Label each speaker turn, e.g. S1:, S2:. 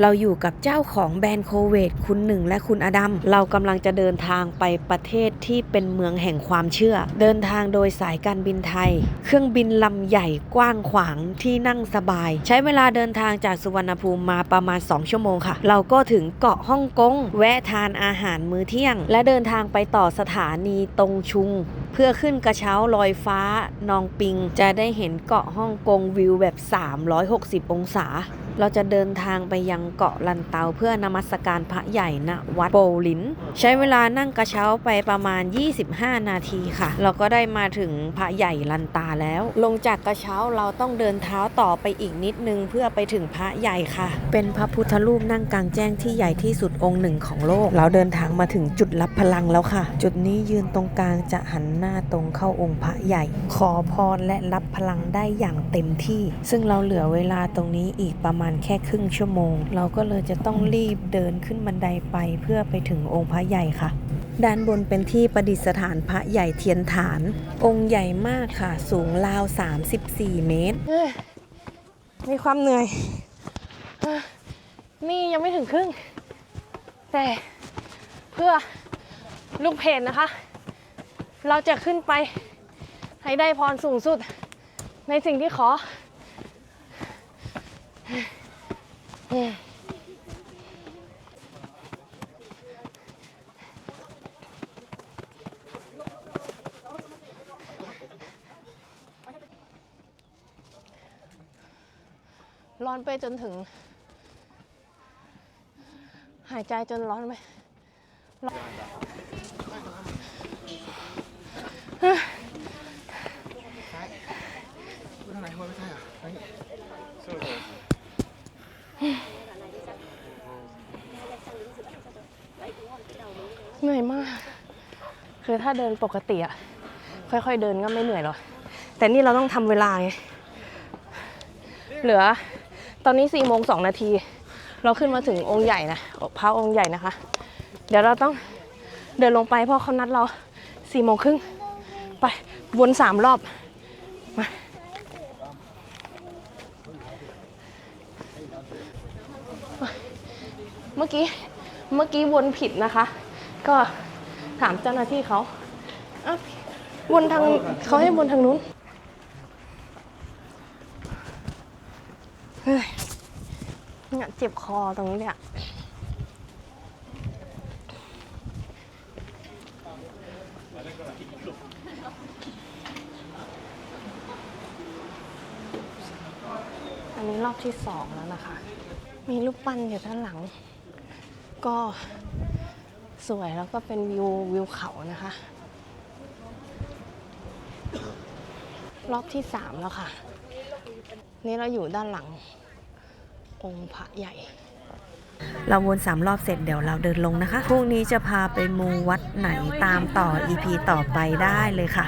S1: เราอยู่กับเจ้าของแบรนด์โคเวตคุณหนึ่งและคุณอดัม เรากำลังจะเดินทางไปประเทศที่เป็นเมืองแห่งความเชื่อ เดินทางโดยสายการบินไทย เครื่องบินลำใหญ่กว้างขวางที่นั่งสบาย ใช้เวลาเดินทางจากสุวรรณภูมิมาประมาณ 2 ชั่วโมงค่ะ เราก็ถึงเกาะฮ่องกงแวะทานอาหารมื้อเที่ยง และเดินทางไปต่อสถานีตงชุง เพื่อขึ้นกระเช้าลอยฟ้านองปิง จะได้เห็นเกาะฮ่องกงวิวแบบ 360 องศา เราจะเดินทางไปยังเกาะลันเตาเพื่อนมัสการพระใหญ่ณวัดโปลิน ใช้เวลานั่งกระเช้าไปประมาณ 25 นาทีค่ะ เราก็ได้มาถึงพระใหญ่ลันตาแล้ว ลงจากกระเช้าเราต้องเดินเท้าต่อไปอีกนิดนึงเพื่อไปถึงพระใหญ่ค่ะ เป็นพระพุทธรูปนั่งกลางแจ้งที่ใหญ่ที่สุดองค์หนึ่งของโลก เราเดินทางมาถึงจุดรับพลังแล้วค่ะ จุดนี้ยืนตรงกลางจะหันหน้าตรงเข้าองค์พระใหญ่ ขอพรและรับพลังได้อย่างเต็มที่ ซึ่งเราเหลือเวลาตรงนี้อีกประมาณแค่ครึ่งชั่วโมง เราก็เลยจะต้องรีบเดินขึ้นบันไดไปเพื่อไปถึงองค์พระใหญ่ค่ะ ด้านบนเป็นที่ประดิษฐานพระใหญ่เทียนฐาน องค์ใหญ่มากค่ะ สูงราว 34 เมตร
S2: เอ้ยมีความเหนื่อยเอ้ยนี่ยังไม่ถึงครึ่ง แต่เพื่อลูกเพจนะคะ เราจะขึ้นไปให้ได้พรสูงสุดในสิ่งที่ขอเอ้ย ร้อนไปจนถึง หายใจจนร้อนไหมร้อนเอ้ย
S3: ทางไหนคนไม่ใช่เหรอเฮ้ย
S2: เหนื่อยมาก คือถ้าเดินปกติอะค่อยๆเดินก็ไม่เหนื่อยหรอก แต่นี่เราต้องทำเวลาไง เหลือ ตอนนี้4ี่โมงสองนาที เราขึ้นมาถึงองค์ใหญ่นะพระองค์ใหญ่นะคะ เดี๋ยวเราต้องเดินลงไปเพราะเขานัดเราสี่โมงครึ่ง ไปวนสามรอบ มาเมื่อกี้ เมื่อกี้วนผิดนะคะ ก็ถามเจ้าหน้าที่เขาอ้าววนทางเขาให้วนทางนู้นเฮ้ยเนี่ยเจ็บคอตรงนี้เนี่ยอันนี้รอบที่สองแล้วนะคะ มีรูปปั้นอยู่ด้านหลัง ก็ สวยแล้วก็เป็นวิววิวเขานะคะรอบที่สามแล้วค่ะ นี่เราอยู่ด้านหลัง องค์พระใหญ่
S1: เราวนสามรอบเสร็จเดี๋ยวเราเดินลงนะคะพรุ่งนี้จะพาไปมูวัดไหนตามต่อ EP ต่อไปได้เลยค่ะ